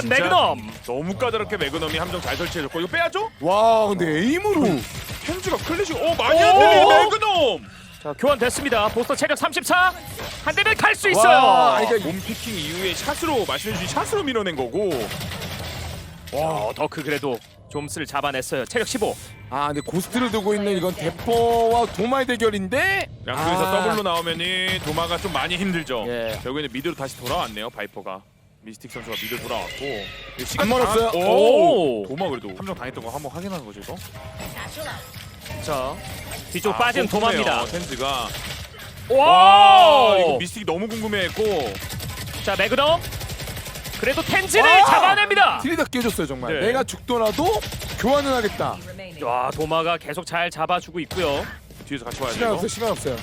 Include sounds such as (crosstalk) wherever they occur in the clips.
진짜 매그넘. 너무 까다롭게 매그넘이 함정 잘 설치해줬고 이거 빼야죠? 와 근데 에임으로 켄즈가 클래식 오 많이 오! 안 들리는 매그넘 자 교환 됐습니다. 보스터 체력 34. 한 대면 갈수 와, 있어요. 그러니까 몸 피킹 이후에 샷으로 말씀해주신 샷으로 밀어낸 거고 와 더크 그래도 좀스를 잡아냈어요. 체력 15. 아 근데 고스트를 두고 있는 이건 대포와 도마의 대결인데 양쪽에서 아, 더블로 나오면은 도마가 좀 많이 힘들죠 예. 결국에는 미드로 다시 돌아왔네요 바이퍼가 미스틱 선수가 미드 돌아왔고 안 멀었어요. 당한- 오. 오 도마 그래도 함정 당했던 거 한번 확인하는 거죠 이거 자 뒤쪽 아, 빠진 꼼꼼해요, 도마입니다. 텐즈가 와. 와 이거 미스틱이 너무 궁금해했고 자 매그넘. 그래도 텐즈를 와! 잡아냅니다. 트리다 깨졌어요 정말 네. 내가 죽더라도 교환은 하겠다 와 도마가 계속 잘 잡아주고 있고요. 뒤에서 같이 와야 시간 돼요 없어요 시간 없어요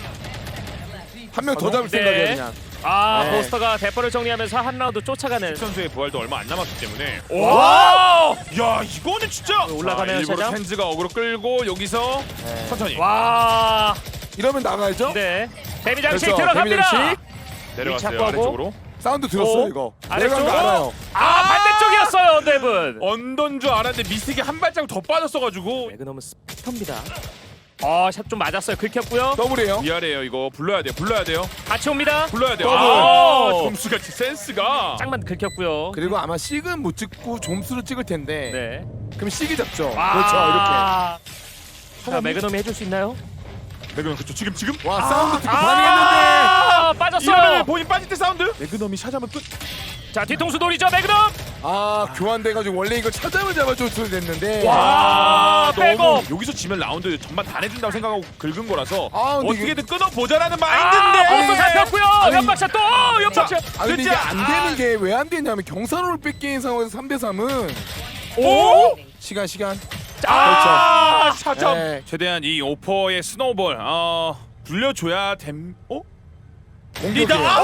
한 명더 아, 잡을 네. 생각이야 그냥 아 네. 보스터가 대포를 정리하면서 한 라운드 쫓아가는. 선수의 부활도 얼마 안 남았기 때문에 와. 야 이거는 진짜 올라가네요, 자, 일부러. 텐즈가 어그로 끌고 여기서 네. 천천히 와. 이러면 나가야죠 네. 데미 장식 그렇죠, 들어갑니다. 데미 장식. 내려갔어요 하고. 아래쪽으로 사운드 들었어요 오, 이거 아래쪽? 내려간 거 알아요 아 반대쪽이었어요 네 분. 언던 줄 알았는데 미스틱이 한 발자국 더 빠졌어가지고 매그넘은 스피터입니다. 아 샷 좀 맞았어요. 긁혔고요. 더블이에요 미안해요 이거 불러야 돼요 불러야 돼요 같이 옵니다. 불러야 돼요 더블. 아 점수가 진짜 센스가 짝만 긁혔고요. 그리고 아마 식은 못 찍고 점수를 찍을 텐데 네. 그럼 식이 잡죠 아. 그렇죠 자 매그넘이 해줄 수 있나요? 매그넘 그쵸 지금 지금 이렇게 와 사운드 듣고 아, 반응했는데 빠졌어요. 이러면 본인 빠질 때 사운드 매그넘이 샷하면 끝자 뒤통수 돌이죠 매그넘. 아 교환돼가지고 원래 이거 차잠을 잡아줬어야 됐는데 와 백업. 너무 여기서 지면 라운드 전반 다 내준다고 생각하고 긁은 거라서 아, 근데 어떻게든 끊어보자라는 아 마인드인데 보스 잡혔고요. 아니, 연막샷 또 연막샷. 아 근데 이게 안 아. 되는 게 왜 안 되냐면 경사로를 뺏긴 상황에서 3대 3은 오. 시간 시간 아 차점 네. 최대한 이 오퍼의 스노우볼 어 불려줘야 됨 어? 공격이에요. 리다 아차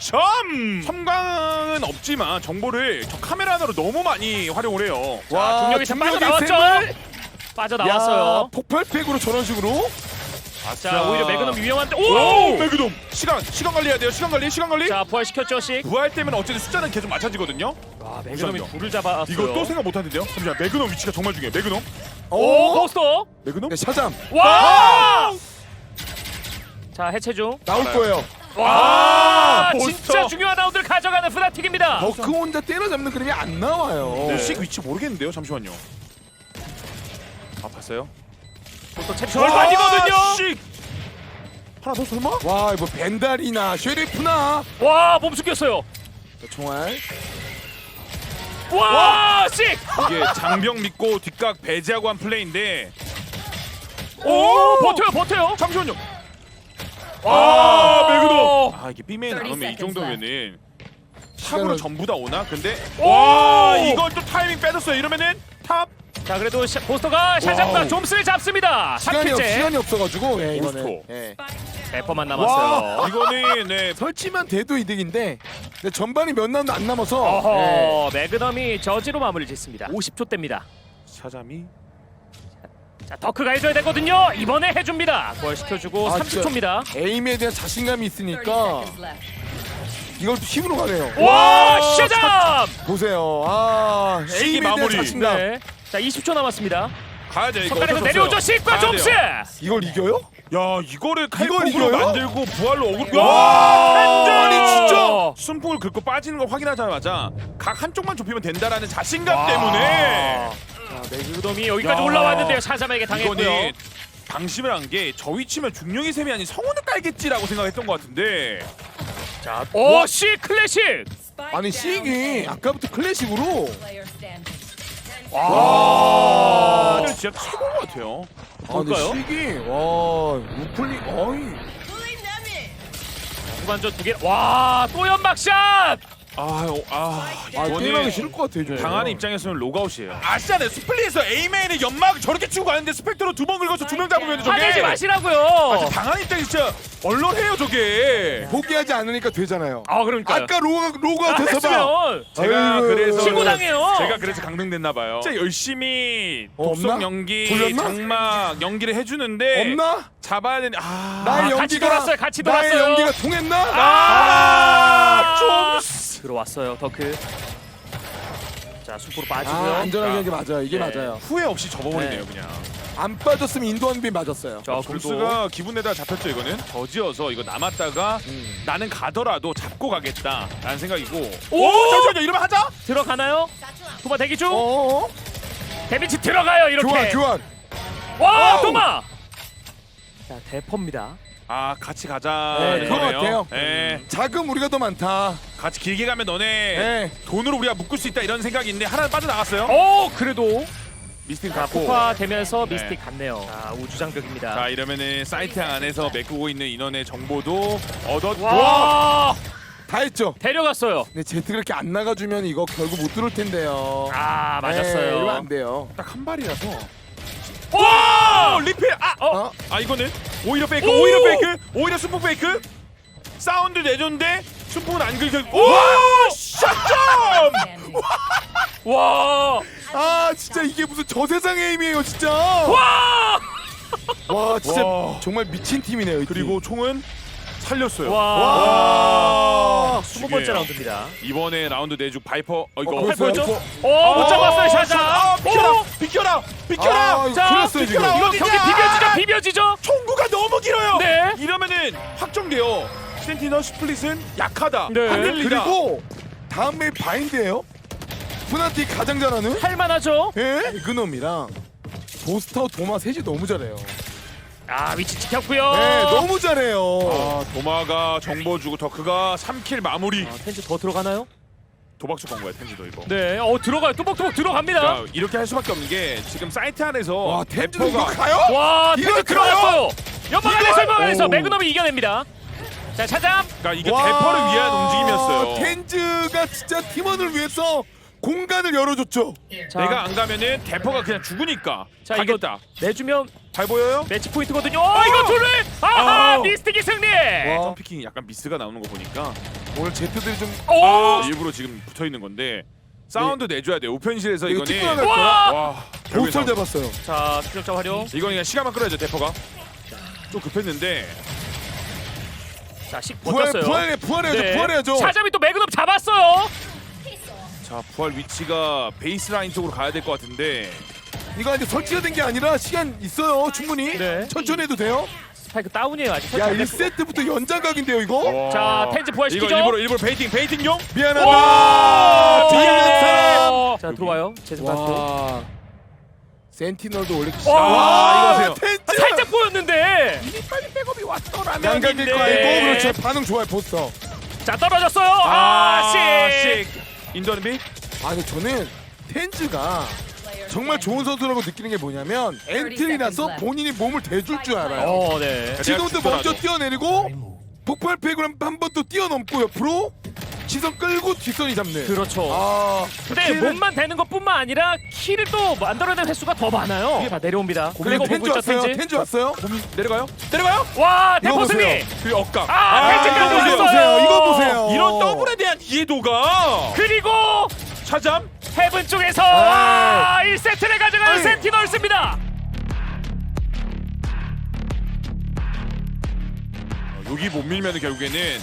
점 섬광은 없지만 정보를 저 카메라 하나로 너무 많이 활용을 해요 와 중력이 참 중력의 빠져나왔죠. 셈을 빠져나왔어요. 야, 폭발팩으로 저런 식으로 자 오히려 매그넘 위험한데 오 오. 매그돔 시간 시간 관리해야 돼요 시간 관리 시간 관리 자 부활시켰죠 식. 부활 때문에 어쨌든 숫자는 계속 맞춰지거든요 와 매그넘이 우선요. 불을 잡았어요. 이거 또 생각 못하는데요 잠시만 매그넘 위치가 정말 중요해 매그넘 오 포스터. 매그넘 네, 샤잠 와. 자 해체 중. 나올. 거예요 와 아, 진짜 포스터. 중요한 라운드를 가져가는 프나틱입니다. 버크 혼자 때려잡는 그림이 안 나와요 네. 식 위치 모르겠는데요 잠시만요 아 봤어요? 포스터 체력 절반이거든요. 아, 씩 하나 더 설마? 와 이거 벤달이나 쉐리프나 와 몸 숙였어요. 자, 총알 와 씩. 이게 장병 믿고 뒷각 배제하고 한 플레이인데 오 버텨요 버텨요. 잠시만요 와 매그넘 아 이게 B메인 30 나오면 이 seconds 정도면은 탑으로 시간을- 전부 다 오나? 근데 오! 와 이걸 또 타이밍 빼줬어요 이러면은 탑 자 그래도 샤, 보스터가 샤잡과 와우. 좀스를 잡습니다. 시간이 없 3킬째. 시간이 없어가지고 예, 이거는 오스토. 예. 대퍼만 와 남았어요. 이거는 네 (laughs) 설치만 돼도 이득인데 근데 전반이 몇 라운드 안 남아서 예. 어허 매그넘이 저지로 마무리 짓습니다. 50초 대입니다. 샤잠이 자 더크가 해줘야 되거든요. 이번에 해줍니다. 부활시켜주고 아, 30초입니다. 에임에 대한 자신감이 있으니까 이걸 또 힘으로 가네요 와 샤잡. 보세요 아 시기 에임에 대한 마무리. 자신감 네. 자 20초 남았습니다. 가야 돼 이거 수 내려오죠. 식과 가야 돼요. 이걸 이겨요? 야 이거를 이걸 칼국으로 이겨요? 만들고 부활로 어그로 와! 와 아니, 진짜 순풍을 긁고 빠지는 걸 확인하자마자 각 한쪽만 좁히면 된다라는 자신감 때문에 자 매그넘이 여기까지 야. 올라왔는데요. 샤잡에게 당했고요. 이거는 방심을 한 게 저 위치면 중력의 셈이 아닌 성운을 깔겠지라고 생각했던 것 같은데 자, 오, 시 클래식. 아니 식이 아까부터 클래식으로 와 진짜 최고인 것 같아요 아 볼까요? 식이 와 우플리 어이 후반전 두 개. 와, 또 연막샷. 아유 아아 게임하기 싫을 것 같아 이제 당하는 입장에서는 로그아웃이에요 아시잖아요 스플릿에서 A메인에 연막 저렇게 치고 가는데 스펙터로 두 번 긁어서 두 명 잡으면 저게 화내지 아, 마시라고요. 당하는 입장이 진짜 얼얼해요 저게 포기하지 않으니까 되잖아요 아, 그러니까요. 아까 로가 로가 아, 돼서 봐 했으면 제가 아이고. 그래서 신고당해요. 제가 그래서 강등됐나 봐요. 진짜 열심히 어, 독성 없나? 연기, 돌렸나? 장막 연기를 해주는데 없나? 잡아야 되는 아, 나의 아, 연기가 같이 돌았어요, 같이 나의 돌았어요. 연기가 통했나? 아, 왔어요 더크. 자 숲으로 아, 빠지고요. 안전하게 하는 게 맞아요. 이게 네. 맞아요. 후회 없이 접어버리네요 그냥. 안 빠졌으면 인도한빈 맞았어요. 자 그리고 점수가 기분 내다 잡혔죠 이거는. 저지어서 이거 남았다가 음. 나는 가더라도 잡고 가겠다라는 생각이고. 오! 오 잠시만요 이러면 하자. 들어가나요? 도마 대기 중. 어어? 데미지 들어가요 이렇게. 교환 교환. 와. 도마. 자 대퍼입니다. 아 같이 가자. 네, 그거 같아요. 네, 자금 우리가 더 많다. 같이 길게 가면 너네 네. 돈으로 우리가 묶을 수 있다 이런 생각이 있는데 하나 빠져 나갔어요. 오 그래도 미스팅 자 갖고. 폭파되면서 네. 미스틱 갔네요. 자 우주 장벽입니다. 자 이러면은 사이트 안에서 메꾸고 있는 인원의 정보도 얻었고. 와 다 했죠. 데려갔어요. 근데 제트가 이렇게 안 나가주면 이거 결국 못 들어올 텐데요. 아 네, 이러면 맞았어요. 안 돼요. 딱 한 발이라서. 와 어, 리필. 아, 어. 어? 아 이거는 오히려 페이크, 오! 오히려 페이크, 오히려 수폭 페이크. 사운드 내줬는데 수폭은 안 긁혀. 오! 샷점! 와. 아 진짜 이게 무슨 저세상의 힘이에요 진짜. 와. 와 진짜 와. 정말 미친 팀이네요. 이 팀. 그리고 총은 살렸어요. 와. 와. 스무 번째 라운드입니다. 이번에 라운드 내주 바이퍼. 어 이거 어, 팔 보였어요? 보였죠? 어, 오, 못 어, 잡았어요, 샤샤. 아, 비켜라, 오! 비켜라, 비켜라. 아, 자, 지금. 비켜라. 이거? 경기 비벼지죠, 비벼지죠. 총구가 너무 길어요. 네. 이러면은 확정돼요. 센티너 스플릿은 약하다. 네. 그리고 다음 맵 바인드예요. 푸나티 가장 잘하는 할만하죠. 예? 그놈이랑 보스터 도마 셋이 너무 잘해요. 아 위치 지켰고요. 네, 너무 잘해요. 아, 도마가 정보 주고 더크가 3킬 마무리. 아, 텐즈 더 들어가나요? 도박수 건 거야 텐지도 이거. 네, 어 들어가요. 뚜벅뚜벅 들어갑니다. 그러니까 이렇게 할 수밖에 없는 게 지금 사이트 안에서 와 템즈도 이거 대포가 가요? 와, 텐즈 들어갔어요. 연방 안에서 연방 안에서 오. 매그넘이 이겨냅니다. 자, 차잠. 그러니까 이게 대포를 위한 움직임이었어요. 텐즈가 진짜 팀원을 위해서 공간을 열어줬죠. 자, 내가 안 가면은 대포가 그냥 죽으니까 자, 가겠다. 내주면 잘 보여요? 매치 포인트거든요. 어, 이거 둘레. 아하, 아우. 미스틱이 승리. 와. 점피킹이 약간 미스가 나오는 거 보니까 오늘 제트들이 좀 오, 아, 일부러 지금 붙어 있는 건데 사운드 내줘야 돼. 우편실에서 이거 이거는 와! 거야. 사운드. 잡았어요. 자, 추적자 활용. 이건 그냥 시간만 끌어야죠 대포가. 좀 급했는데 자, 식 부활 버텼어요. 부활해 부활해야죠 네. 부활해야죠. 차잠이 또 매그넘 잡았어요. 자 부활 위치가 베이스 라인 쪽으로 가야 될 것 같은데 이거 아직 설치가 된 게 아니라 시간 있어요 충분히. 네. 천천히 해도 돼요. 스파이크 다운이에요 아직. 야 설치 안 됐고. 1세트부터 연장각인데요 이거. 와. 자, 텐즈 부활시키죠. 이거 일부러 일부러 베이팅 베이팅용 미안하다. 와, 미안하다. 자, 들어와요. 제스 받고. 와. 센티널도 원래 와, 아, 이거 보세요. 텐즈 살짝 보였는데. 빨리 백업이 왔더라면 양각일 거 알고 그렇죠 반응 좋아요 보스터. 자, 떨어졌어요. 아, 씨. 인도하는 비 아 근데 저는 텐즈가 정말 좋은 선수라고 느끼는 게 뭐냐면 엔트리라서 본인이 몸을 대줄 줄 알아요. 어, 네. 지금도 먼저 뛰어내리고 폭발팩을 한번 또 뛰어넘고 옆으로 시선 끌고 뒷선이 잡는. 그렇죠. 아 근데 킬을- 몸만 되는 것뿐만 아니라 키를 또 만들어낸 횟수가 더 많아요. 자, 내려옵니다. 그리고 텐즈 왔어요. 텐즈. 텐즈 왔어요. 내려가요? 내려가요? 와, 이거 대포 승리. 보세요. 그리고 억각 아, 텐즈까지 이거 왔어요. 보세요. 이거 보세요. 이런 더블에 대한 이해도가 그리고 차잠 헤븐 쪽에서 아. 아, 1세트를 가져가는. 센티널스입니다. 어, 여기 못 밀면 결국에는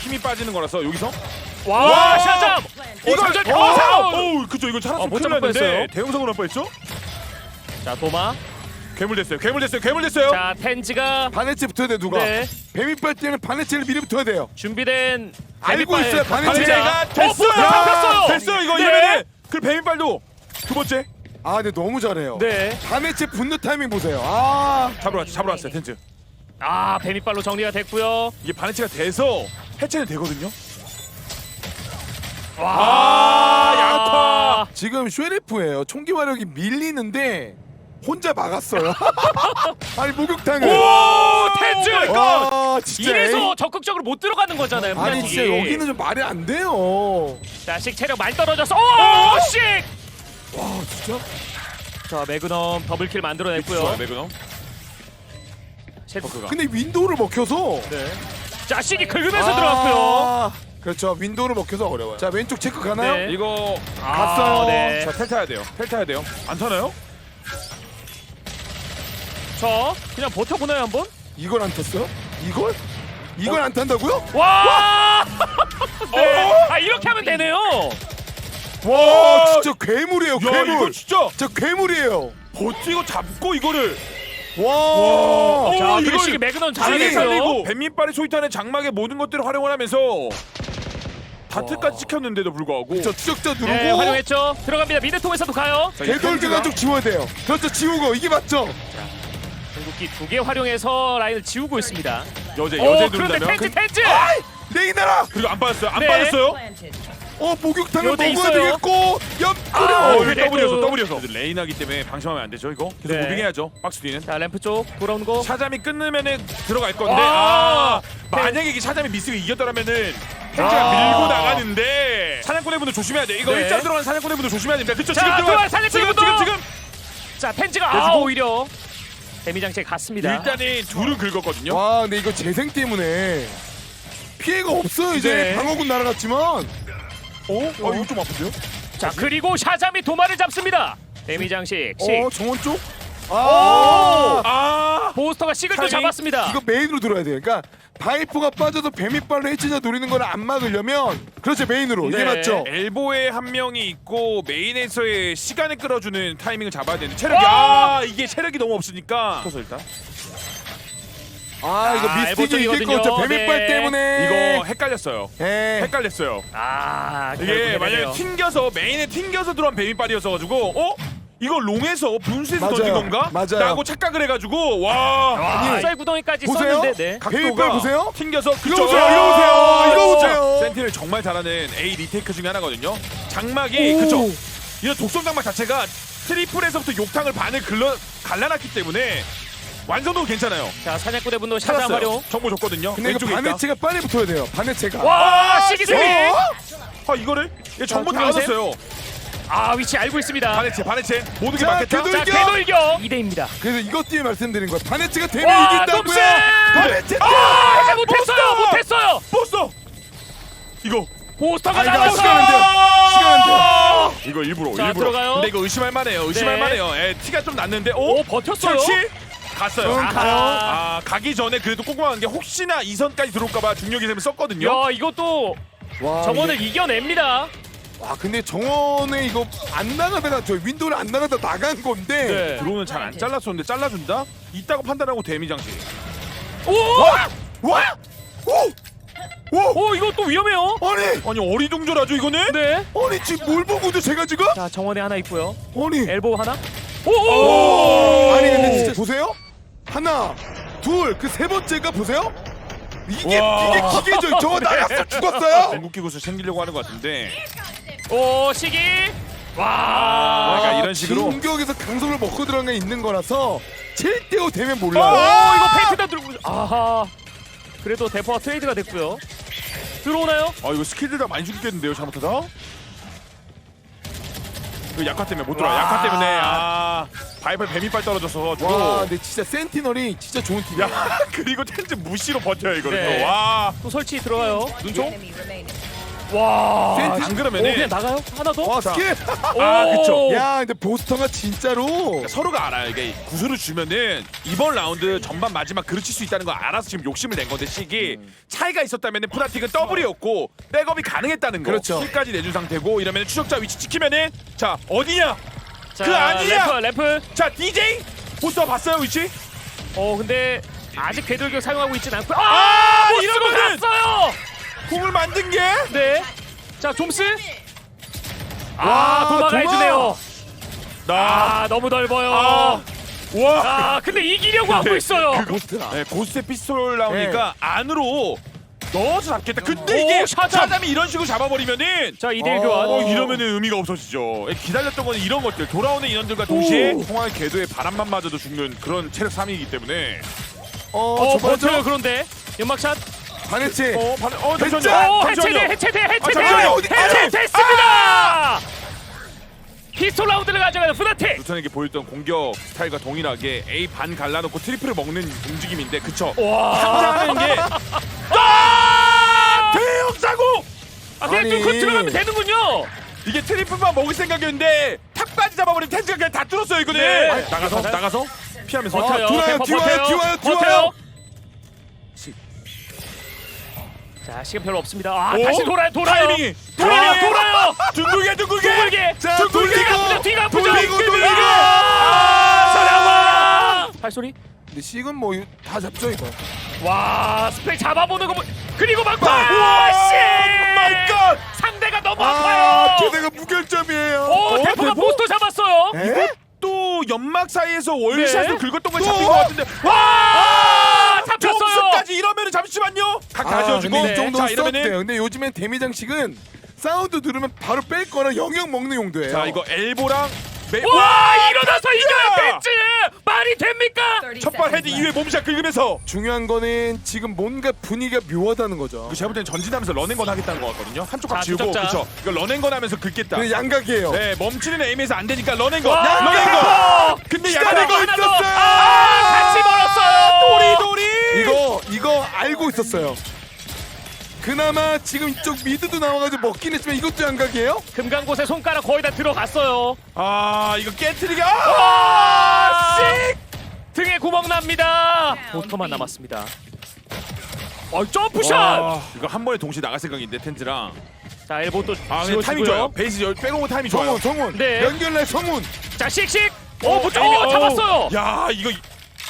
힘이 빠지는 거라서 여기서 와, 와. 샤잠. 이걸 장전 어, 경사. 오, 그죠 이거 어, 차렸으면 못 큰일 잡을 났는데 뻔했어요. 대형사고로 날 뻔했죠? 자, 도마. 괴물 됐어요 괴물 됐어요 괴물 됐어요 자, 텐즈가 바네체 붙어야 돼 누가. 네. 뱀이빨 때는 바네체를 미리 붙어야 돼요. 준비된 알고 있어요, 바네체가. 자, 반지가 됐어 어, 뭐야, 잡혔어요. 됐어요 이거 네. 이러면은 그 뱀이빨도 두 번째 아 근데 너무 잘해요. 네. 바네체 분노 타이밍 보세요. 아 잡으러 왔어 잡으러 왔어요 텐즈 아, 뱀이빨로 정리가 됐고요. 이게 반해치가 돼서 해체는 되거든요 와, 아, 약화. 지금 쉐리프예요. 총기 화력이 밀리는데 혼자 막았어요. (laughs) 아니 목욕탕을. 오, 텐즈. 와 진짜. 이래서. 적극적으로 못 들어가는 거잖아요. 아니. 진짜 여기는 좀 말이 안 돼요. 자, 식 체력 많이 떨어졌어. 오, 식. 와 진짜. 자, 매그넘 더블킬 만들어냈고요. 좋아요 매그넘 셋- 버크가 근데 윈도우를 먹혀서. 네. 자, 식이 긁으면서 들어갔고요. 아, 그렇죠. 윈도우를 먹혀서 어려워요. 자 왼쪽 체크 가나요? 네. 이거 갔어요. 아, 네. 자 텔 타야 돼요 텔 타야 돼요 안 타나요? 저 그냥 버텨보나요 한번? 이걸 안 탔어요? 이걸? 이걸 안 탄다고요? 와! (laughs) 네. 어? 아 이렇게 하면 되네요. 와 어, 진짜 괴물이에요 야 괴물 이거 진짜 진짜 괴물이에요 버티고 잡고 이거를 와 어, 자 이걸 그리고 시기 매그넘 잘했어요. 살리고 뱀민빨의 소이탄의 장막의 모든 것들을 활용을 하면서 다트까지 찍혔는데도 불구하고 저 추적자 누르고 네 활용했죠. 들어갑니다. 미드 통해서도 가요. 자, 이 개돌기가 펜즈가- 좀 지워야 돼요 그렇죠 지우고 이게 맞죠 궁극기 두개 활용해서 라인을 지우고 있습니다. 여제 오 여제 그런데 누른다면 텐즈 텐즈. 내 이나라 그리고 안 빠졌어요 안 네. 빠졌어요 어 목욕탕을 요새 먹어야 있어요. 되겠고 옆 아, 그래도- 더블이었어 더블이었어 레이나기 때문에 방심하면 안 되죠 이거 계속 네. 무빙해야죠 박스 뒤는 자 램프 쪽 돌아오는 거. 샤잠이 끊으면은 들어갈 건데 아, 아, 만약에 이게 샤잠이 미스가 이겼더라면은 펜즈가 아. 밀고 나가는데 사냥꾼의 분들 조심해야 돼 이거 네. 일자 들어간 사냥꾼의 분들 조심해야 됩니다 그쵸 자, 지금 들어와, 들어가 사냥꾼의 지금 분들! 지금 자 텐즈가 아 내주고. 오히려 데미 장치에 갔습니다. 일단은 둘은 긁었거든요 와 근데 이거 재생 때문에 피해가 없어요 이제 네. 방어군 날아갔지만 어? 어 이거 좀 아픈데요? 자 그리고 샤잠이 도마를 잡습니다. 데미 장식 식. 어 정원 쪽? 아 아 보스터가 식을 또 타이밍. 잡았습니다. 이거 메인으로 들어야 돼요 그러니까 바이프가 빠져서 뱀이빨로 해치자 노리는 걸 안 막으려면 그렇죠 메인으로 이게 네. 맞죠? 엘보에 한 명이 있고 메인에서의 시간을 끌어주는 타이밍을 잡아야 되는데 체력이 어! 아 이게 체력이 너무 없으니까 서서 일단 아 이거 아, 미스틱이 이길 것 같죠 엘보 뱀이빨 네. 때문에 이거 헷갈렸어요 예. 헷갈렸어요 아 이게 만약에. 튕겨서 메인에 튕겨서 들어온 뱀이빨이었어 가지고 어? 이거 롱에서 분수에서 맞아요. 던진 건가? 맞아요. 라고 착각을 해가지고 와 아, 쌀 구덩이까지 보세요. 썼는데 네. 뱀이빨 보세요? 튕겨서 이거 그쪽- 보세요 아! 이거 보세요 이거 보세요 센티를 정말 잘하는 A 리테이크 중에 하나거든요 장막이 오. 그쵸 이런 독성 장막 자체가 트리플에서부터 욕탕을 반을 글러, 갈라놨기 때문에 완성도가 괜찮아요 자 사냥꾼의 분노 찾았어요 활용. 정보 줬거든요 근데 이거 왼쪽에 있다 바네체가 빨리 붙어야 돼요 바네체가 와 시기 어? 아 이거를 얘 정보 자, 다. 얻었어요 아 위치 알고 있습니다. 바네체 바네체 모든 게 자, 맞겠다 자 돌격! 궤돌격 2대입니다. 그래서 이것 때문에 말씀드린 거예요 바네체가 되면 와 이긴다고요! 바네체 아 해제 못했어요 못했어요. 버스 이거 보스터가 아, 이거 나왔어. 시간 안 돼요. 시간 안 돼요. 이거 일부러 자, 일부러 들어가요. 근데 이거 의심할 만해요 의심할 네. 만해요 예, 티가 좀 났는데 오, 오 버텼어요. 설치 갔어요 응, 가요. 아 가기 전에 그래도 꼼꼼한 게 혹시나 이선까지 들어올까봐 중력이 썼거든요 야 이것도 와, 근데- 이겨냅니다. 와 근데 정원에 이거 안 나가다가 저 윈도우를 안 나가다 나간 건데 네. 드론은 잘안 잘랐었는데 잘라준다? 있다고 판단하고 데미 장치 오! 와! 오! 오! 오 이거 또 위험해요. 아니! 아니 어리둥절하죠 이거는? 네. 아니 지금 뭘 보고도 제가 지금? 자 정원에 하나 있고요. 아니 엘보 하나. 오 오. 아니 근데 진짜 보세요 하나 둘 그 세 번째가 보세요 이게 와. 이게 기계죠 저거 나갔어 죽었어요 궁극기 구슬 챙기려고 하는 것 같은데 오 시기. 와. 그러니까 이런 식으로 공격에서 강속을 먹고 들어간 게 있는 거라서 7대5 되면 오 몰라요 이거 페이트다 들고. 아하. 그래도 대포가 트레이드가 됐고요. 들어오나요? 아 이거 스킬들 다 많이 죽겠는데요 잘못하다? 그 약화 때문에 못 들어와 와. 약화 때문에 아 바이팔 뱀이빨 떨어져서 와 가지고 근데 진짜 센티널이 진짜 좋은 팀이야 야 (laughs) 그리고 텐즈 무시로 버텨요 이거를 네. 또 와 또 설치 들어가요. 눈총. enemy remaining. 와. 센티- 안 오, 그러면은 그냥 나가요? 하나 더? 와 스킬 아, 그쵸. 야 근데 보스터가 진짜로 서로가 알아요 이게 구슬을 주면은 이번 라운드 전반 마지막 그르칠 수 있다는 걸 알아서 지금 욕심을 낸 건데 식이 차이가 있었다면은 프나틱은 더블이었고 백업이 가능했다는 거 그렇죠. 킬까지 내준 상태고 이러면 추적자 위치 지키면은 자 어디냐 자, 그 아니야! 램프 램프. 자 DJ 보스터 봤어요 위치 어 근데 아직 궤돌격 사용하고 있진 않고. 아, 아 보스로 이러면은! 갔어요. 궁을 만든 게 네. 자 좀스. 아 와! 해주네요. 나. 아 너무 넓어요. 아. 와. 아 근데 이기려고 하고 있어요. 보스트라 네, 고스트 피스톨 나오니까 안으로 넣어서 잡겠다. 근데 이게 오, 샤잠! 샤잠이 이런 식으로 잡아버리면은 자 2대1 어. 교환. 어, 이러면은 의미가 없어지죠. 기다렸던 거는 이런 것들 돌아오는 인원들과 동시에 오. 통화의 궤도에 바람만 맞아도 죽는 그런 체력 3이기 때문에 어, 어저 버텨요 그런데 연막샷. 바네체 어, 반, 어, 됐죠? 잠시만요. 오 잠시만요. 해체돼 해체돼 아, 해체돼 잠시만요. 어디- 해체됐습니다. 피스톨 라운드를 가져가는 푸나틱. 루턴에게 보였던 공격 스타일과 동일하게 A 반 갈라놓고 트리플을 먹는 움직임인데 그쵸? 와. 상상하는 게 (laughs) 아! 대형 사고! 아 그냥 아니. 뚫고 들어가면 되는군요. 이게 트리플만 먹을 생각이었는데 탁까지 잡아버린 텐즈가 그냥 다 뚫었어요 이거는 네. 아니, 나가서 맞아요. 나가서 피하면서 버텨요. 대포 뒤와요, 버텨요. 뒤와요. 버텨요. 자 시간 별로 없습니다. 아 오, 다시 돌아요 돌아요 타이밍이. 돌아요 와. 돌아요. 둥글게 둥글게. 둥글게. 자저 돌리고 뒤가 아프죠 뒤가 아프죠. 돌리고 돌리고 아 사랑아. 발소리. 근데 식은 뭐 다 잡죠 이거 와 스페이 잡아보는 거 보... 그리고 막파 우와, 씨 마이 갓. 상대가 너무 아 아파요 걔네가 무결점이에요 오 어, 대포가 대포? 포스터 잡았어요 에? 또 연막 사이에서 월샷을 네. 긁었던 걸 또? 잡힌 것 같은데. 와 잡혔어요 점수까지 이러면은 잠시만요. 각 아, 가져주고. 근데 네. 이 정도는 자 써도 이러면은 돼요 근데 요즘엔 데미 장식은 사운드 들으면 바로 뺄 거나 영역 먹는 용도예요 자 이거 엘보랑 메... 와 일어나서 이겨야 진짜! 벤츠 말이 됩니까 첫발 헤드 이후에 몸샷 긁으면서 중요한 거는 지금 뭔가 분위기가 묘하다는 거죠 그 제가 볼 때는 전진하면서 런앤건 하겠다는 거 같거든요. 한쪽 각 자, 지우고 추적자. 그렇죠. 이거 런앤건 하면서 긁겠다. 그 양각이에요 네 멈추는 에임에서 안 되니까 런앤건 와, 런앤건. 근데 하나 더. 있었어요. 아 같이 멀었어요 도리 도리. 이거 이거 알고 있었어요 그나마 지금 이쪽 미드도 나와가지고 먹긴 했지만 이것도 양각이에요? 금강곳에 손가락 거의 다 들어갔어요 아 이거 깨트리기. 아! 와 씩! 등에 구멍 납니다 보터만 남았습니다 어 점프샷 와, 이거 한 번에 동시에 나갈 생각인데 텐즈랑. 자 엘보 또 아 근데 타이밍 좋아요. 지워지고요 베이스 열 빼고 타이밍 좋아요. 성훈 성훈 네. 연결날 성훈 자 씩씩 어, 붙- 어 잡았어요 야 이거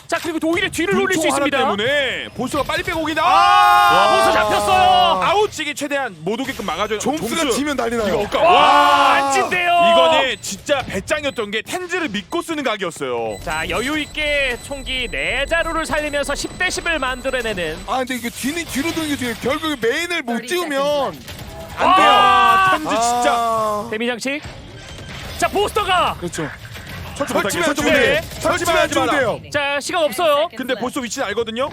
자 그리고 또 오히려 뒤를 올릴 수 하나 있습니다. 때문에 보스가 빨리 빼고 오긴 아 아. 보스 잡혔어요. 아웃치기 최대한 못 오게끔 막아줘요. 종수가 종수. 지면 난리 이거 나요 어까 와! 안찐데요. 이거는 진짜 배짱이었던 게 텐즈를 믿고 쓰는 각이었어요. 자 여유 있게 총기 네 자루를 살리면서 10대 10을 만들어내는. 아 근데 이게 뒤는 뒤로 도는 게 중요해요 결국에 메인을 못 찍으면 안 아, 돼요. 아, 텐즈 진짜. 아, 데미 장식. 자 보스터가 그렇죠 설치 못하게 네. 돼요 설치만 마라. 돼요 자 시간 없어요 근데 보스 위치는 알거든요.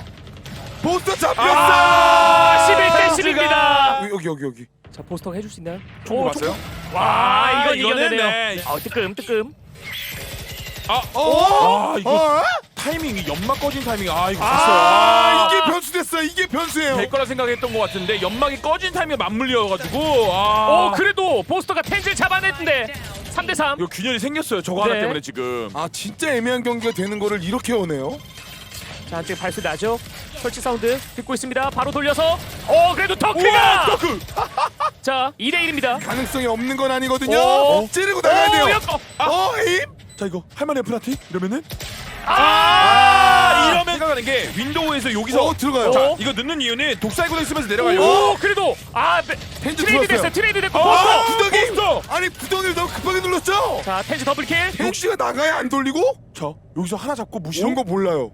보스터 잡혔어 아 11대 텐즈가 10입니다 여기 여기 여기 자 보스터가 해줄 수 있나요? 총 오, 봤어요? 와 아, 이건 이거는 이겨내네요 네. 아 뜨끔 뜨끔 아, 어? 아 이거 어? 타이밍이 연막 꺼진 타이밍 아 이거 아 봤어요. 이게 변수됐어 이게 변수예요 될 거라 생각했던 것 같은데 연막이 꺼진 타이밍에 맞물려 가지고 아어 그래도 보스터가 텐즈를 잡아냈는데 3대 3 이거 균열이 생겼어요 저거 하나 네. 때문에 지금. 아 진짜 애매한 경기가 되는 거를 이렇게 오네요. 자 한쪽에 발소 나죠? 설치 사운드 듣고 있습니다. 바로 돌려서. 어 그래도 터크가! 더크! (laughs) 자 2대 1입니다. 가능성이 없는 건 아니거든요. 오. 찌르고 나가야 돼요. 역- 어 에임? 자 이거 할만해 프라티? 이러면은 아, 아! 이러면 생각하는 게 윈도우에서 여기서 어, 들어가요. 자 어? 이거 넣는 이유는 독살구도 쓰면서 내려가려고 오 그래도 아 네, 텐즈 트레이드 들어왔어요. 됐어요. 트레이드 됐고 아, 구덩이! 보스터! 아니 구덩이를 너무 급하게 눌렀죠? 자 텐즈 더블킬. 텐지가 나가야 안 돌리고? 자 여기서 하나 잡고 무시. 이런 거 몰라요.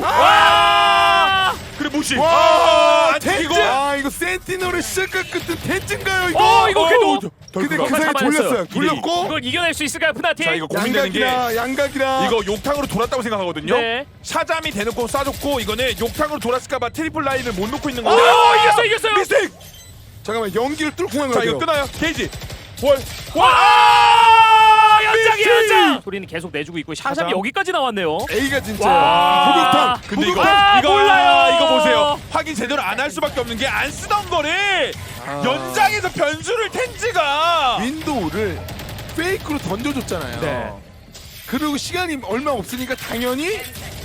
와! 그래 무시. 와 아, 안 텐즈! 튀기고 아 이거 센티널의 시작과 끝은 텐즈인가요 이거? 어, 이거 그래도- 근데. 그 사이에 잡아냈어요. 돌렸어요. 돌렸고? 이걸 이겨낼 수 있을까요 푸나티 자 이거 고민되는 게 양각이라 양각이라 이거 욕탕으로 돌았다고 생각하거든요. 네. 샤잠이 대놓고 쏴줬고 이거는 욕탕으로 돌았을까봐 트리플 라인을 못 놓고 있는 건데 오 이겼어 이겼어요. 미스틱! 잠깐만 연기를 뚫고 가는 자 거예요? 이거 끊어요? 게이지. 월 와 연장이 미치! 연장 소리는 계속 내주고 있고 샤샵이. 여기까지 나왔네요 A가 진짜 와. 목욕탕 근데 이거 아, 이거 몰라요. 이거 보세요 확인 제대로 안 할 수밖에 없는 게 안 쓰던 거를 아. 연장에서 변수를 텐즈가 윈도우를 페이크로 던져줬잖아요 네. 그리고 시간이 얼마 없으니까 당연히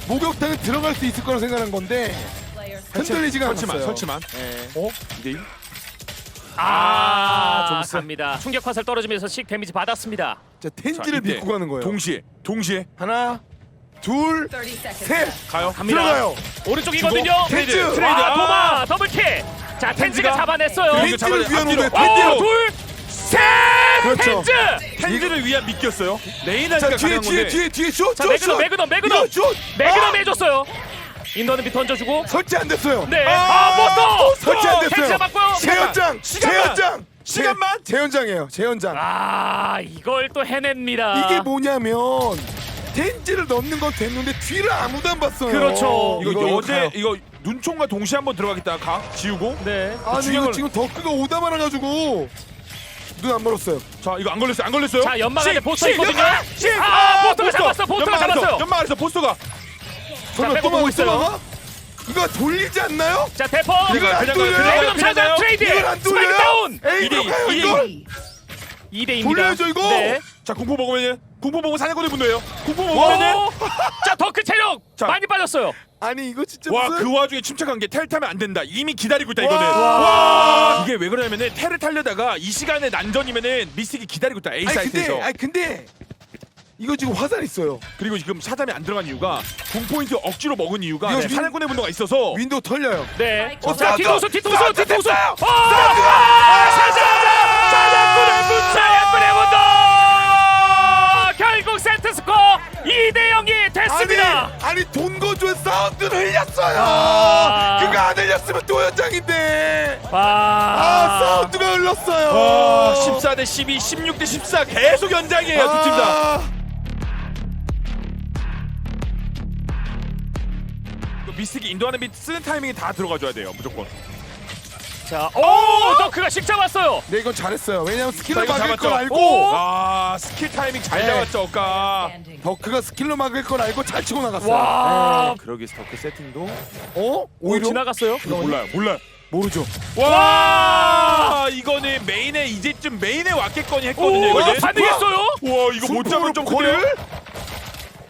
목욕탕에 들어갈 수 있을 거라 생각한 건데 흔들리지가 설치만 않았어요 설치만 네. 어? 2대1? 아, 좀 세. 갑니다. 충격 화살 떨어지면서 식 데미지 받았습니다. 자 텐지를 믿고 가는 거예요 동시에 동시에 하나 둘셋 셋 가요 갑니다. 들어가요 오른쪽이거든요. 텐즈! 트레이드 아, 아, 도마 더블킥. 자, 텐즈가 텐즈가- 잡아냈어요. 텐지를 잡아내- 위한 앞뒤로. 텐지로 둘, 셋! 그렇죠. 텐즈! 텐즈를 위한 믿겼어요 레이나니까 자 뒤에 가능한 뒤에 건데 뒤에 뒤에 슛 자, 슛, 매그넘, 슛. 매그넘, 매그넘. 이거 슛 매그넘 아! 해줬어요. 인더는 비 던져주고. 설치 안 됐어요 네. 아, 아, 보스터! 설치 안 됐어요 잡았고요. 재현장! 재현장 시간만! 재현장이에요 재현장 아, 이걸 또 해냅니다. 이게 뭐냐면 텐지를 넣는 건 됐는데 뒤를 아무도 안 봤어요 그렇죠. 이거, 이거 여제 가요. 이거 눈총과 동시에 한번 들어가겠다 각 지우고 네. 아니 이거 건- 지금 덕크가 오다 말아가지고 눈 안 멀었어요 자 이거 안 걸렸어요 안 걸렸어요 자, 연막 안에 시, 보스터 시, 있거든요. 연막! 시! 아, 보스터가 보스터! 잡았어, 보스터가 연막 안에서, 잡았어요. 연막 안에서 보스터가 설마 빼고 또 보고 막아 있어요. 또 막아? 이거 돌리지 않나요? 자, 대포. 이걸 안 그냥 가요, 돌려요? 그냥 가요, 샤자 가요. 트레이드. 이걸 안 돌려요? 스마일 다운. 에이 이대 이거 가요 이, 이거 2대 2입니다. 돌려야죠, 이거. 네. 자 공포 먹으면 공포 보고 사냥꾼의 분노예요 공포 먹으면은 오! 자, 더크 체력 자. 많이 빠졌어요. 아니 이거 진짜 와 무슨 그 와중에 침착한 게 텔 타면 안 된다. 이미 기다리고 있다 와. 이거는. 와. 이게 왜 그러냐면은 텔을 타려다가 이 시간에 난전이면은 미스틱이 기다리고 있다 A 아니 사이트에서. 근데 아니 근데 이거 지금 화살 있어요. 그리고 지금 사담이 안 들어간 이유가 공 포인트 억지로 먹은 이유가 이거 네, 윈- 사냥꾼의 분노가 있어서. 윈도우 털려요. 네. 어, 자, 사운드! 뒤통수, 뒤통수, 사운드 뒤통수. 됐어요! 아, 사자! 사냥꾼의 분노! 사냥꾼의 분노! 결국 세트 스코어 2대 0이 됐습니다. 아니 아니 돈 거주에 사운드를 흘렸어요. 아. 그거 안 흘렸으면 또 연장인데. 아 와. 사운드가 흘렀어요. 와, 14 대 12, 16 대 14 계속 연장이에요 두팀 다. 아. 미스틱이 인도하는 빛 쓰는 타이밍이 다 들어가줘야 돼요 무조건. 자, 오, 더크가 식 잡았어요. 네 이건 잘했어요. 왜냐면 자, 스킬로 이거 막을 잡았죠. 걸 알고 오! 아 스킬 타이밍 잘 네. 잡았죠 아까. 더크가 스킬로 막을 걸 알고 잘 치고 나갔어요. 와. 그러기 스토크 세팅도 어? 오, 오히려 지나갔어요. 몰라요 몰라요. 모르죠. 와 이거는 메인에 이제쯤 메인에 왔겠거니 했거든요 오, 이거는. 반응했어요. 와 이거 못 잡으면 좀 거리를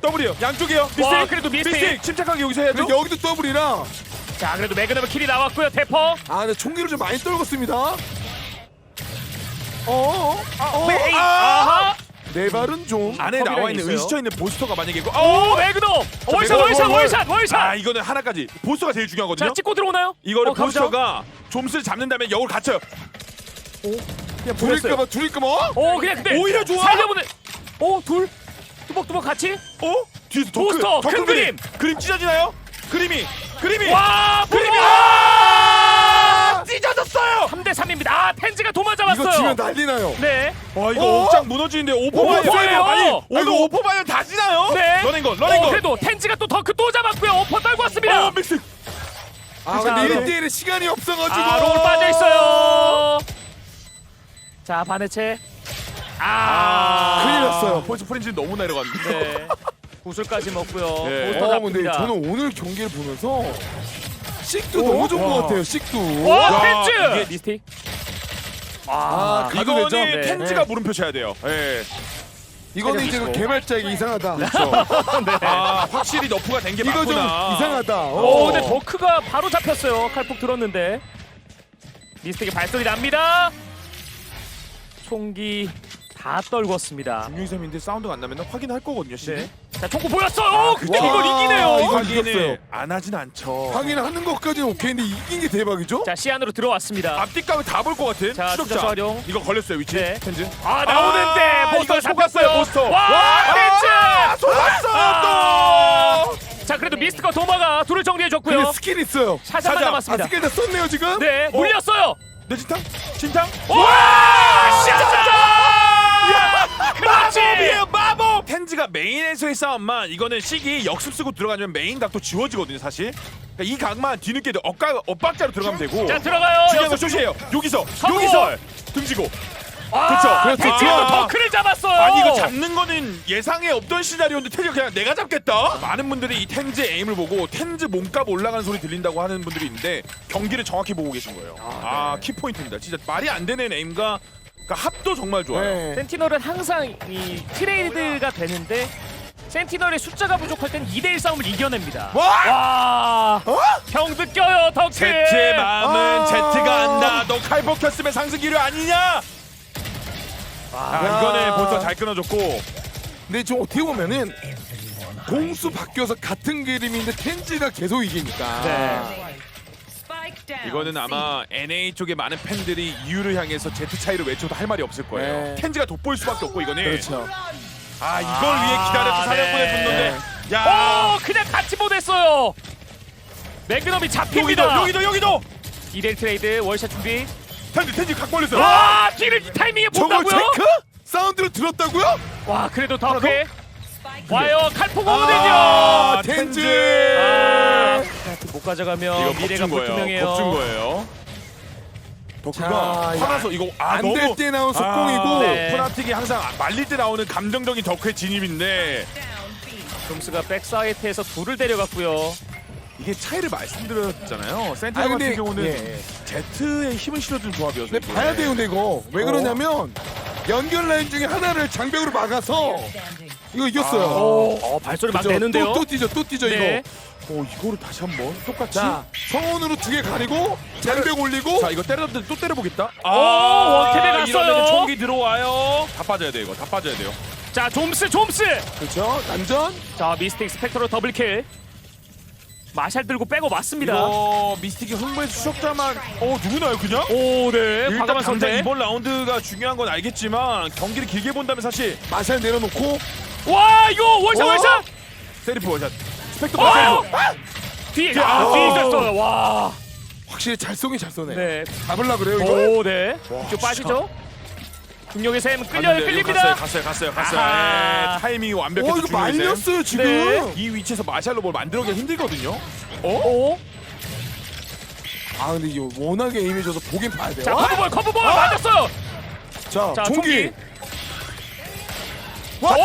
더블이요 양쪽이요 와, 미스틱 그래도 미스틱. 미스틱 침착하게 여기서 해야죠 그리고 여기도 더블이라 자, 그래도 매그넘 킬이 나왔고요. 대퍼. 아 근데 총기를 좀 많이 떨궜습니다. 어? 어? 메인. 아! 아하. 내 발은 좀 안에 컵이랑 나와 있는 있어요. 의시쳐 있는 보스터가 만약에 이거 어? 오, 매그넘. 월샷, 매그넘, 월샷, 월, 월샷, 월샷. 아 이거는 하나까지 보스가 제일 중요하거든요 자, 찍고 들어오나요? 이거를 어. 보스터가 좀스를 잡는 다음에 역을 갇혀요 그냥. 둘일까봐 둘일까봐 오, 그냥 근데 오히려 좋아. 살려보내. 오, 둘. 뚜벅뚜벅 같이. 어? 뒤에서 더 보스터, 큰, 큰 그림. 그림 찢어지나요? 그림이 그림이 와, 그림이 와! 아! 찢어졌어요 3대 3입니다. 아, 텐즈가 도마 이거 잡았어요. 지면 난리 나요. 네. 와 이거 어? 옥장 무너지는데 오퍼바이어 오퍼예요. 아니 아이고. 오퍼바이어 다 지나요? 네. 러닝건 어, 러닝건 그래도 텐즈가 또 더크 또 잡았고요. 오퍼 떨고 왔습니다. 어 믹스 아 자, 근데 로- 1대1에 시간이 없어가지고 아, 롤 빠져 있어요. 자, 바네체. 아, 큰일 났어요. 폴스 프린지 너무 내려갔는데 네. 구슬까지 먹고요. 네. 어 근데. 저는 오늘 경기를 보면서 식도 오? 너무 좋은 와. 것 같아요. 식도. 와, 야, 텐즈! 이게 미스틱. 아, 아, 이거 이거는 되죠? 네. 텐즈가 물음표 쳐야 돼요 예. 이거는 이제 그 살려주시고. 개발자에게 이상하다. (laughs) 아 확실히 너프가 된 게 이거 좀 맞구나 이상하다. 오, 어. 근데 더크가 바로 잡혔어요. 칼폭 들었는데. 미스틱의 발소리 납니다. 총기 다 떨궜습니다. 중류섬인데 사운드가 안 나면 확인할 거거든요 씨. 네. 자, 총구 보였어. 오, 근데 와, 이걸 이기네요. 이거- 확인을 이겼어요. 안 하진 않죠 확인하는 것까지는 오케이인데 이긴 게 대박이죠? 자, 시 안으로 들어왔습니다. 앞뒤 감을 다 볼 것 같은 자, 추적자 추적자 활용. 이거 걸렸어요 위치 네. 텐즈 아, 나오는데 아, 이거 속았어요, 잡혔어요. 보스터. 와, 와, 텐즈! 속았어요 아. 자, 그래도 미스트가 도마가 둘을 정리해 근데 줬고요. 스킬 있어요. 사자만 사자. 아 남았습니다. 스킬 다 썼네요 지금? 네, 물렸어요. 내 진탕? 진탕? 와! 샤자! 마법이에요 마법! 텐즈가 메인에서의 싸움만 이거는 식이 역습 쓰고 들어가면 메인 각도 지워지거든요 사실 그러니까 이 각만 뒤늦게 엇가, 엇박자로 들어가면 되고 자, 들어가요. 중요한 건 쇼시예요 여기서 성공! 여기서 등지고 아, 그렇죠. 텐즈가 아. 또 더크를 잡았어요. 아니 이거 잡는 거는 예상에 없던 시나리오인데 텐즈가 그냥 내가 잡겠다 많은 분들이 이 텐즈의 에임을 보고 텐즈 몸값 올라가는 소리 들린다고 하는 분들이 있는데 경기를 정확히 보고 계신 거예요 아, 키포인트입니다 진짜 말이 안 되는 에임과 그러니까 합도 정말 좋아요 네. 센티널은 항상 이 트레이드가 되는데 센티널의 숫자가 부족할 땐 2대1 싸움을 이겨냅니다. 와! 와! 어? 형 느껴요, 덕크. 제트의 마음은 아. 제트가 안다. 너 칼복 켰으면 상승 기류 아니냐? 아, 야. 이거는 벌써 잘 끊어줬고 근데 좀 어떻게 보면은 공수 바뀌어서 같은 그림인데 텐즈가 계속 이기니까. 네. 이거는 아마 NA 쪽에 많은 팬들이 이유를 향해서 제트 차이를 외쳐도 할 말이 없을 거예요. 네. 텐즈가 돋보일 수밖에 없고 이거는 그렇죠. 아 이걸 위해 기다렸던 아, 사냥꾼의 네. 분노인데 야 오, 그냥 같이 보냈어요. 매그넘이 잡힙니다. 여기도 여기도 여기도 2대1 트레이드 월샷 준비. 텐즈 텐즈 각 벌렸어요. 와, 뒤를 이 타이밍에 저걸 본다고요? 체크? 사운드를 들었다고요? 와, 그래도 덕크. 와요, 칼폭 오거든요. 아, 텐즈. 텐즈. 아, 못 가져가면 이거 미래가 겁준 거예요. 불투명해요. 겁준 거예요. 덕후가 자, 화나서 이거 아안 너무 될때 나온 속공이고 아, 네. 항상 말릴 때 나오는 감정적인 덕후의 진입인데 점수가 백사이트에서 둘을 데려갔고요. 이게 차이를 말씀드렸잖아요. 센터 아, 같은 근데- 경우는 예. 제트의 힘을 실어준 조합이어서 근데 이게. 봐야 돼요, 근데 이거 왜 그러냐면 연결 라인 중에 하나를 장벽으로 막아서 이거 이겼어요. 오, 어, 발소리 막 그죠? 내는데요. 또, 또 뛰죠, 또 뛰죠 네. 이거. 어 이거를 다시 한번 똑같이. 자 성원으로 두 개 가리고 장벽 올리고 자 이거 때렸는데 또 때려보겠다. 아 원탭에 갔어요. 이러면 총기 들어와요. 다 빠져야 돼 이거. 다 빠져야 돼요. 자 좀스 좀스. 그렇죠 난전 자 미스틱 스펙터로 더블킬. 마샬 들고 빼고 맞습니다. 이거 미스틱이 흥부의 추적자만 어 누구나요 그냥? 오 네. 일단 과감한 당장 선택. 이번 라운드가 중요한 건 알겠지만 경기를 길게 본다면 사실 마샬 내려놓고 와 이거 월샷 어? 월샷. 세리프 원샷 스펙터 어! 세리프 뒤에 아 어. 뒤에 있었어요. 와. 확실히 잘 쏘긴 잘 쏘네 네. 잡을라 그래요 이걸? 오 네. 좀 빠지죠. 중력의 샘 끌려요 갔는데 끌립니다. 갔어요 갔어요 갔어요 갔어요 아하. 예, 타이밍이 어 완벽해서 이거 말렸어요 지금 네. 이 위치에서 마샬로 뭘 만들어내기 힘들거든요 오. 아 근데 이거 워낙에 에임이 져서 보긴 봐야 돼요 자 커브볼 커브볼 맞았어요. 자, 자 총기 총기. 와오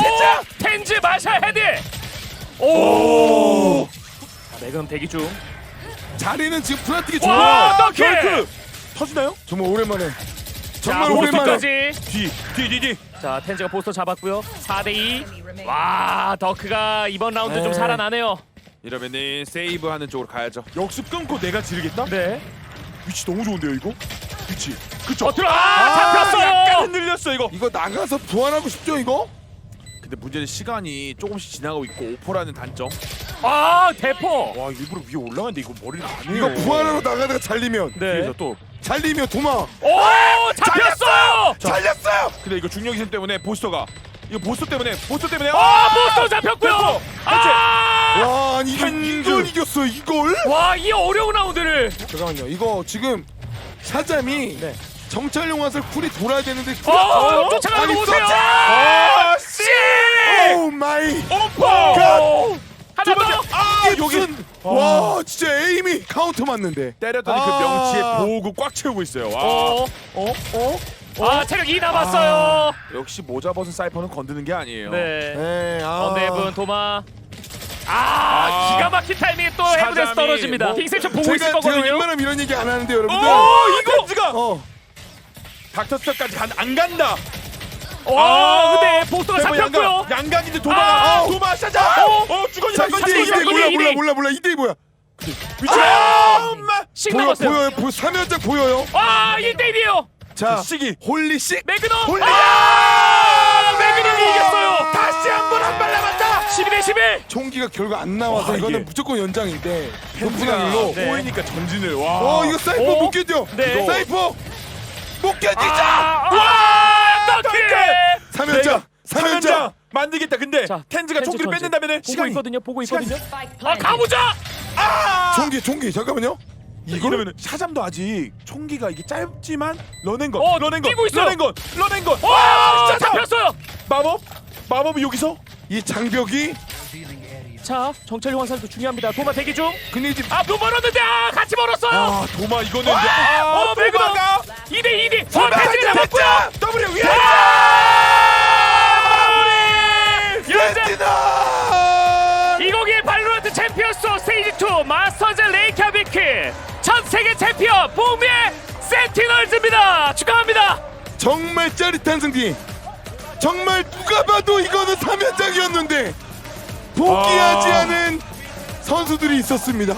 텐즈 마샬 헤드. 오. 자, 매금 대기 중. 자리는 지금 프라틱이 와 좋아 덩크. 터지나요? 정말 오랜만에 자 정말 오랜만에 보스까지. 뒤뒤뒤뒤 자 텐즈가 포스터 잡았고요. 4대 2. 와 더크가 이번 라운드 좀 네. 살아나네요. 이러면은 세이브하는 쪽으로 가야죠 역습 끊고 내가 지르겠다? 네. 위치 너무 좋은데요 이거? 위치 그쵸? 어 들어 아, 잡혔어요. 약간 흔들렸어 이거 이거 나가서 부활하고 싶죠 이거? 근데 문제는 시간이 조금씩 지나가고 있고 오퍼라는 단점 아 대포. 와 일부러 위에 올라갔는데 이거 머리를 안 해요 이거 부활하러 나가다가 잘리면 네. 뒤에서 또 잘리면 도망 오 잡혔어요. 잘렸어요 근데 이거 중력이선 때문에 보스터가 이거 보스터 때문에 보스터 때문에 아 포스터 잡혔고요. 아. 와 아니 이거. 이걸 이겼어 이걸? 와, 이 어려운 라운드를. 잠깐만요 이거 지금 샤잠이 네. 정찰용 화살 쿨이 돌아야 되는데 어, 쫓아가는 거 보세요. 아, 씨! 오 마이 오퍼! 하나 더. 아 여기 무슨 와 진짜 에임이 카운터 맞는데 때렸더니 아. 그 명치에 보호구 꽉 채우고 있어요 와 어, 어, 어. 아, 체력 2 남았어요. 역시 모자 벗은 사이퍼는 건드는 게 아니에요 네. 네, 아. 언데븐 도마. 아, 아. 기가 막힌 타이밍에 또 해븐에서 샤잠이 떨어집니다. 뭐- 핑셉션 보고 있을 제가 거거든요. 웬만하면 이런 얘기 안 하는데 여러분들 오 이거 가 어 닥터스까지 간, 안 간다 와, 근데 보스가 대본 잡혔고요. 양강, 양강인데 도마 아. 도마 샤자 어. 어 죽었니 자, 잠깐 이대 이대, 이대 몰라 몰라. 몰라 몰라 이대 뭐야 위치 아 엄마 씩 보여 남았어요. 보여요 보, 사면장 보여요 아, 1대1이에요. 자 시기 홀리씩 매그넘. 홀리 아, 매그넘이 이겼어요. 다시 한 번 한 발 남았다 12대 11. 총기가 결국 안 나와서 와, 이거는 이게. 무조건 연장인데 높은 확률로 네. 꼬이니까 전진을 와 어 이거 사이퍼 어? 못 견뎌 네. 사이퍼 못 견디자 아, 와, 사면장 사면장 사면장 만들겠다 근데 자, 텐즈가 텐즈 총기를 전진. 뺏는다면은 보고 시간이 있거든요. 보고 시간이- 있거든요. 아, 가보자. 아 총기 총기 잠깐만요 이거는 샤잠도 아직 총기가 이게 짧지만 런앤건 어, 런앤건 뛰고 있어요. 런앤건 런앤건 와, 샤잠! 잡혔어요. 마법 마법이 여기서 이 장벽이 자, 정찰용 화살도 중요합니다. 도마 대기 중. 근데 지금 아, 또 멀었는데 아, 같이 멀었어요. 아 도마 이거는 와! 아, 어, 매그넘. 도마가 2대 2대. 어, 텐즈 잡았고요. 더블 위에 마무리. 연장 예티나 2021 발로란트 챔피언스 스테이지 2 마스터즈 레이캬비크 첫 세계 챔피언 북미의 센티널즈입니다. 축하합니다. 정말 짜릿한 승리 정말 누가 봐도 이거는 사면장이었는데 포기하지 아. 않은 선수들이 있었습니다